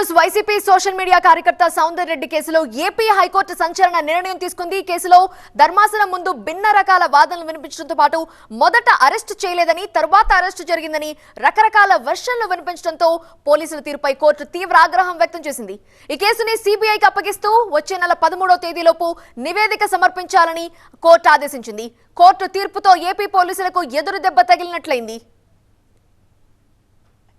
News YCP social media కార్యకర్త సౌందర్ రెడ్డి కేసులో AP high court సంచలన నిర్ణయం తీసుకుంది. ఈ కేసులో ధర్మాసనం ముందు భిన్న రకాల వాదనలు వినిపించడంతో పాటు మొదట అరెస్టు చేయలేదని తరువాత అరెస్టు జరిగిందని రకరకాల వర్షన్లు వినిపించడంతో పోలీసుల తీరుపై కోర్టు తీవ్ర ఆగ్రహం వ్యక్తం చేసింది. ఈ కేసుని సిబిఐకి అప్పగిస్తూ వచ్చే నెల పదమూడో తేదీలోపు నివేదిక సమర్పించాలని కోర్టు ఆదేశించింది. కోర్టు తీర్పుతో ఏపీ పోలీసులకు ఎదురు దెబ్బ తగిలినట్లయింది.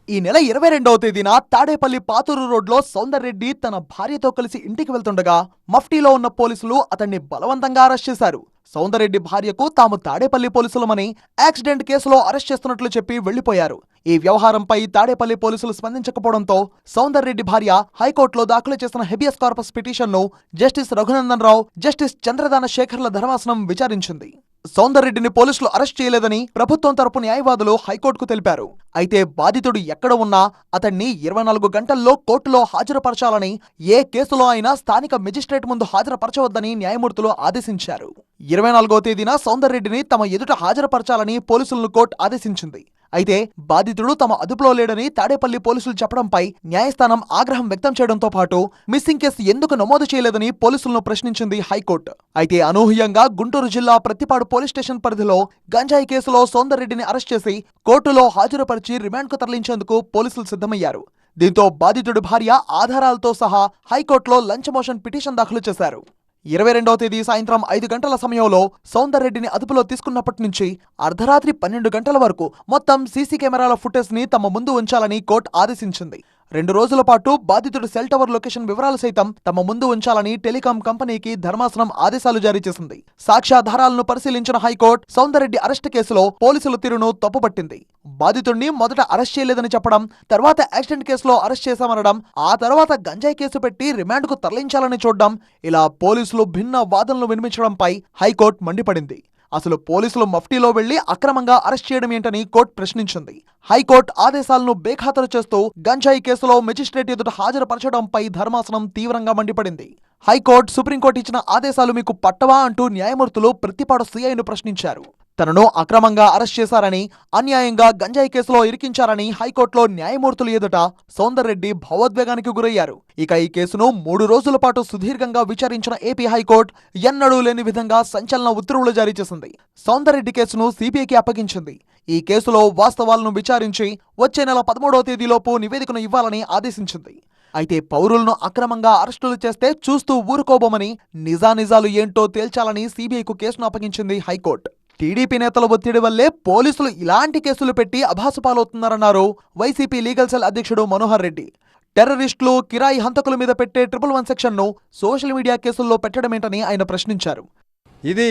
ఈ నెల ఇరవై రెండవ తేదీన తాడేపల్లి పాతూరు రోడ్లో సౌందర్ రెడ్డి తన భార్యతో కలిసి ఇంటికి వెళ్తుండగా మఫ్టీలో ఉన్న పోలీసులు అతన్ని బలవంతంగా అరెస్ట్ చేశారు. సౌందర్రెడ్డి భార్యకు తాము తాడేపల్లి పోలీసులమని యాక్సిడెంట్ కేసులో అరెస్ట్ చేస్తున్నట్లు చెప్పి వెళ్ళిపోయారు ఈ వ్యవహారంపై తాడేపల్లి పోలీసులు స్పందించకపోవడంతో సౌందర్ రెడ్డి భార్య హైకోర్టులో దాఖలు చేసిన హెబియస్ కార్పస్ పిటిషన్ను జస్టిస్ రఘునందన్ రావు జస్టిస్ చంద్రదాన శేఖర్ల ధర్మాసనం విచారించింది. సౌందర్ రెడ్డిని పోలీసులు అరెస్ట్ చేయలేదని ప్రభుత్వం తరపు న్యాయవాదులు హైకోర్టుకు తెలిపారు. అయితే బాధితుడు ఎక్కడ ఉన్నా అతన్ని ఇరవై నాలుగు గంటల్లో కోర్టులో హాజరుపరచాలని ఏ కేసులో అయినా స్థానిక మెజిస్ట్రేట్ ముందు హాజరుపరచవద్దని న్యాయమూర్తులు ఆదేశించారు. ఇరవై నాలుగో తేదీన సౌందర్ రెడ్డిని తమ ఎదుట హాజరుపరచాలని పోలీసులను కోర్టు ఆదేశించింది. అయితే బాధితుడు తమ అదుపులో లేడని తాడేపల్లి పోలీసులు చెప్పడంపై న్యాయస్థానం ఆగ్రహం వ్యక్తం చేయడంతో పాటు మిస్సింగ్ కేసు ఎందుకు నమోదు చేయలేదని పోలీసులను ప్రశ్నించింది హైకోర్టు. అయితే అనూహ్యంగా గుంటూరు జిల్లా ప్రతిపాడు పోలీస్ స్టేషన్ పరిధిలో గంజాయి కేసులో సోందర్రెడ్డిని అరెస్ట్ చేసి కోర్టులో హాజరుపరిచి రిమాండ్కు తరలించేందుకు పోలీసులు సిద్ధమయ్యారు. దీంతో బాధితుడి భార్య ఆధారాలతో సహా హైకోర్టులో లంచ్ మోషన్ పిటిషన్ దాఖలు చేశారు. ఇరవై రెండవ తేదీ సాయంత్రం ఐదు గంటల సమయంలో సౌందర్ రెడ్డిని అదుపులో తీసుకున్నప్పటి నుంచి అర్ధరాత్రి పన్నెండు గంటల వరకు మొత్తం సీసీ కెమెరాల ఫుటేజ్ని తమ ముందు ఉంచాలని కోర్టు ఆదేశించింది. రెండు రోజుల పాటు బాధితుడు సెల్ టవర్ లొకేషన్ వివరాలు సైతం తమ ముందు ఉంచాలని టెలికాం కంపెనీకి ధర్మాసనం ఆదేశాలు జారీ చేసింది. సాక్ష్యాధారాలను పరిశీలించిన హైకోర్టు సౌందర్రెడ్డి అరెస్ట్ కేసులో పోలీసుల తీరును తప్పుపట్టింది. బాధితుడిని మొదట అరెస్ట్ చేయలేదని చెప్పడం తర్వాత యాక్సిడెంట్ కేసులో అరెస్ట్ చేశామనడం ఆ తర్వాత గంజాయి కేసు పెట్టి రిమాండ్కు తరలించాలని చూడడం ఇలా పోలీసులు భిన్న వాదనలు వినిపించడంపై హైకోర్టు మండిపడింది. అసలు పోలీసులు మఫ్టీలో వెళ్ళి అక్రమంగా అరెస్ట్ చేయడం ఏంటని కోర్టు ప్రశ్నించింది. హైకోర్టు ఆదేశాలను బేఖాతరు చేస్తూ గంజాయి కేసులో మెజిస్ట్రేట్ ఎదుట హాజరుపరచడంపై ధర్మాసనం తీవ్రంగా మండిపడింది. హైకోర్టు సుప్రీంకోర్టు ఇచ్చిన ఆదేశాలు మీకు పట్టవా అంటూ న్యాయమూర్తులు ప్రతిపాడు సీఐను ప్రశ్నించారు. తనను అక్రమంగా అరెస్ట్ చేశారని అన్యాయంగా గంజాయి కేసులో ఇరికించారని హైకోర్టులో న్యాయమూర్తులు ఎదుట సౌందర్రెడ్డి భావోద్వేగానికి గురయ్యారు. ఇక ఈ కేసును మూడు రోజుల పాటు సుదీర్ఘంగా విచారించిన ఏపీ హైకోర్టు ఎన్నడూ లేని విధంగా సంచలన ఉత్తర్వులు జారీ చేసింది. సౌందర్రెడ్డి కేసును సిబిఐకి అప్పగించింది. ఈ కేసులో వాస్తవాలను విచారించి వచ్చే నెల పదమూడవ తేదీలోపు నివేదికను ఇవ్వాలని ఆదేశించింది. అయితే పౌరులను అక్రమంగా అరెస్టులు చేస్తే చూస్తూ ఊరుకోబోమని నిజానిజాలు ఏంటో తేల్చాలని సిబిఐకు కేసును అప్పగించింది హైకోర్టు. టీడీపీ నేతల ఒత్తిడి వల్లే పోలీసులు ఇలాంటి కేసులు పెట్టి అభాసుపాలవుతున్నారన్నారు వైసీపీ లీగల్ సెల్ అధ్యక్షుడు మనోహర్ రెడ్డి. టెర్రరిస్టులు కిరాయి హంతకుల మీద పెట్టే ట్రిపుల్ వన్ సెక్షన్ను సోషల్ మీడియా కేసుల్లో పెట్టడమేంటని ఆయన ప్రశ్నించారు. ఇది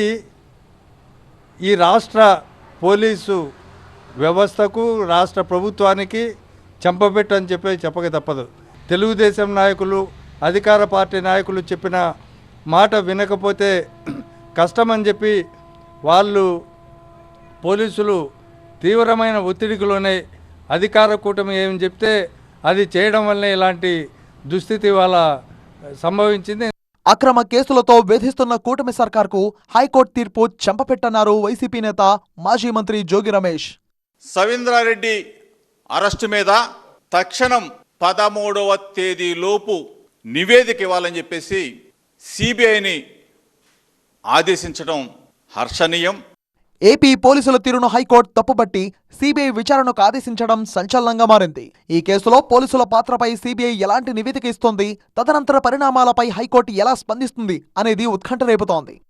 ఈ రాష్ట్ర పోలీసు వ్యవస్థకు రాష్ట్ర ప్రభుత్వానికి చెంపబెట్టు అని చెప్పి చెప్పక తప్పదు. తెలుగుదేశం నాయకులు అధికార పార్టీ నాయకులు చెప్పిన మాట వినకపోతే కష్టమని చెప్పి వాళ్ళు పోలీసులు తీవ్రమైన ఒత్తిడికి లోనై అధికార కూటమి ఏమి చెప్తే అది చేయడం వల్లే ఇలాంటి దుస్థితి వాళ్ళ సంభవించింది. అక్రమ కేసులతో వేధిస్తున్న కూటమి సర్కార్కు హైకోర్టు తీర్పు చెంపపెట్టన్నారు వైసీపీ నేత మాజీ మంత్రి జోగి రమేష్. సవీంద్రారెడ్డి అరెస్టు మీద తక్షణం పదమూడవ తేదీలోపు నివేదిక ఇవ్వాలని చెప్పేసి సిబిఐని ఆదేశించడం హర్షణీయం. ఏపీ పోలీసుల తీరును హైకోర్టు తప్పుపట్టి సిబిఐ విచారణకు ఆదేశించడం సంచలనంగా మారింది. ఈ కేసులో పోలీసుల పాత్రపై సిబిఐ ఎలాంటి నివేదిక ఇస్తోంది తదనంతర పరిణామాలపై హైకోర్టు ఎలా స్పందిస్తుంది అనేది ఉత్కంఠ రేపుతోంది.